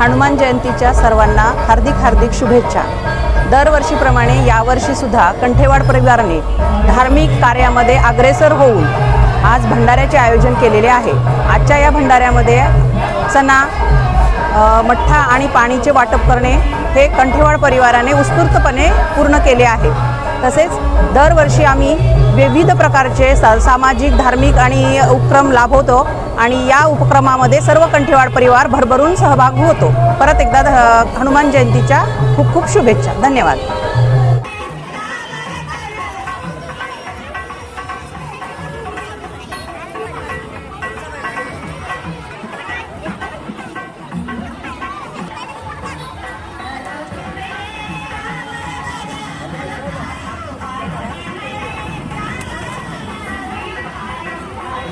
हनुमान जयंतीच्या सर्वांना हार्दिक हार्दिक शुभेच्छा. दरवर्षीप्रमाणे यावर्षीसुद्धा कंठेवाड परिवाराने धार्मिक कार्यामध्ये अग्रेसर होऊन आज भंडाऱ्याचे आयोजन केलेले आहे. आजच्या या भंडाऱ्यामध्ये चणा मठ्ठा आणि पाणीचे वाटप करणे हे कंठेवाड परिवाराने उत्स्फूर्तपणे पूर्ण केले आहे. तसेच दरवर्षी आम्ही विविध प्रकारचे सा सामाजिक धार्मिक आणि उपक्रम लाभवतो आणि या उपक्रमामध्ये सर्व कंठेवाड परिवार भरभरून सहभाग होतो. परत एकदा ध- हनुमान जयंतीच्या खूप खूप शुभेच्छा. धन्यवाद.